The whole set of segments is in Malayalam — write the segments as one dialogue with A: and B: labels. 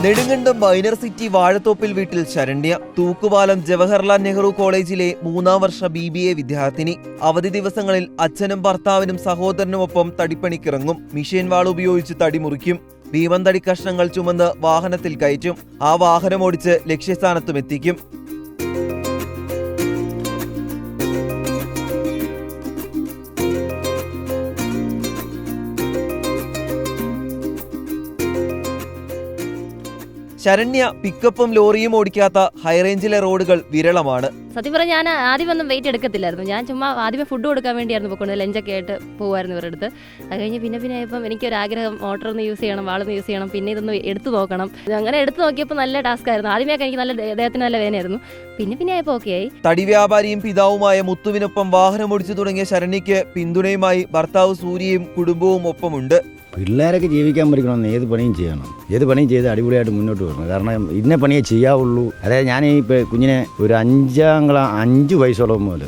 A: നെടുങ്കണ്ടം മൈനർ സിറ്റി വാഴത്തോപ്പിൽ വീട്ടിൽ ശരണ്യ തൂക്കുപാലം ജവഹർലാൽ നെഹ്റു കോളേജിലെ മൂന്നാം വർഷ ബി ബി എ വിദ്യാർത്ഥിനി. അവധി ദിവസങ്ങളിൽ അച്ഛനും ഭർത്താവിനും സഹോദരനുമൊപ്പം തടിപ്പണിക്കിറങ്ങും. മിഷീൻ വാൾ ഉപയോഗിച്ച് തടി മുറിക്കും. ഭീമൻ തടി കഷ്ണങ്ങൾ ചുമന്ന് വാഹനത്തിൽ കയറ്റും. ആ വാഹനം ഓടിച്ച് ലക്ഷ്യസ്ഥാനത്തും എത്തിക്കും ശരണ്യ പിക്കപ്പും ലോറിയും ഓടിക്കാത്ത ഹൈറേഞ്ചിലെ റോഡുകൾ വിരളമാണ്.
B: സത്യം പറഞ്ഞാൽ ഞാൻ ആദ്യം ഒന്നും വെയിറ്റ് എടുക്കത്തില്ലായിരുന്നു. ഞാൻ ചുമ്മാ ആദ്യമേ ഫുഡ് കൊടുക്കാൻ വേണ്ടിയായിരുന്നു പോയിക്കൊണ്ട് ലഞ്ചൊക്കെ ആയിട്ട് പോകുമായിരുന്നു ഇവരുടെ അടുത്ത്. അത് കഴിഞ്ഞ് പിന്നെ പിന്നെ ആയപ്പം എനിക്കൊരു ആഗ്രഹം മോട്ടർ ഒന്ന് യൂസ് ചെയ്യണം വാളൊന്ന് യൂസ് ചെയ്യണം പിന്നെ ഇതൊന്ന് എടുത്തു നോക്കണം. അങ്ങനെ എടുത്തു നോക്കിയപ്പോൾ നല്ല ടാസ്ക് ആയിരുന്നു. ആദ്യമേ എനിക്ക് നല്ല ദേഹത്തിന് നല്ല വേദനയായിരുന്നു. പിന്നെ പിന്നെ ആയപ്പോൾ ഓക്കെ ആയി.
A: തടി വ്യാപാരിയും പിതാവുമായ മുത്തുവിനൊപ്പം വാഹനം ഓടിച്ചു തുടങ്ങിയ ശരണ്യയ്ക്ക് പിന്തുണയുമായി ഭർത്താവ് സൂര്യയും കുടുംബവും ഒപ്പമുണ്ട്.
C: പിള്ളേരൊക്കെ ജീവിക്കാൻ പഠിക്കണമെന്ന് ഏത് പണിയും ചെയ്യണം. ഏത് പണിയും ചെയ്ത് അടിപൊളിയായിട്ട് മുന്നോട്ട് വരണം. കാരണം ഇന്ന പണിയേ ചെയ്യാവുള്ളൂ. അതായത് ഞാൻ ഈ കുഞ്ഞിനെ ഒരു അഞ്ചാം ക്ലാ അഞ്ച് വയസ്സോളം മുതൽ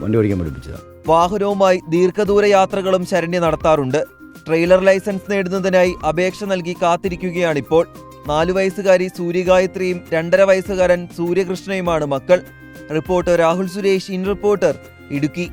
C: വണ്ടി ഓടിക്കാൻ പഠിപ്പിച്ചതാണ്
A: വാഹനവുമായി ദീർഘദൂര യാത്രകളും ശരണ്യ നടത്താറുണ്ട്. ട്രെയിലർ ലൈസൻസ് നേടുന്നതിനായി അപേക്ഷ നൽകി കാത്തിരിക്കുകയാണിപ്പോൾ. നാലു വയസ്സുകാരി സൂര്യഗായത്രിയും രണ്ടര വയസ്സുകാരൻ സൂര്യകൃഷ്ണയുമാണ് മക്കൾ. Reporter Rahul Suresh in reporter Idukki.